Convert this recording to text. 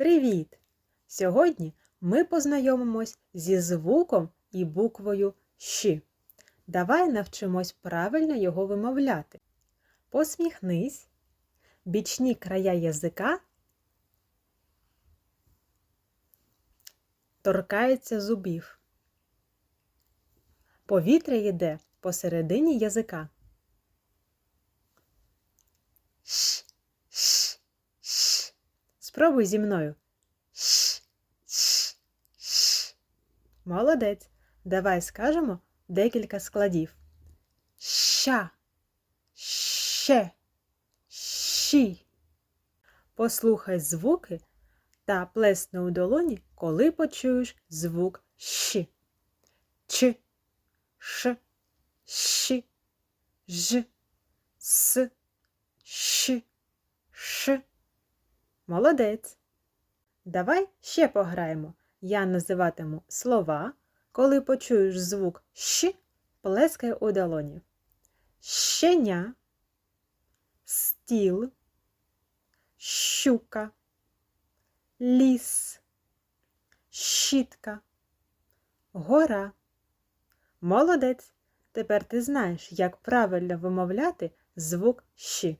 Привіт! Сьогодні ми познайомимось зі звуком і буквою Щ. Давай навчимось правильно його вимовляти. Посміхнись, бічні края язика торкаються зубів. Повітря йде посередині язика. Ш, ш, ш. Спробуй зі мною. Ш, ш, ш. Молодець. Давай скажемо декілька складів. Ща, ще, щі. Послухай звуки та плесни у долоні, коли почуєш звук щ. Ч, ш, щ, ж, с, щ, ш. Молодець. Давай ще пограємо. Я називатиму слова. Коли почуєш звук щ, плескай у долоні. Щеня, стіл, щука, ліс, щітка, гора. Молодець. Тепер ти знаєш, як правильно вимовляти звук щ.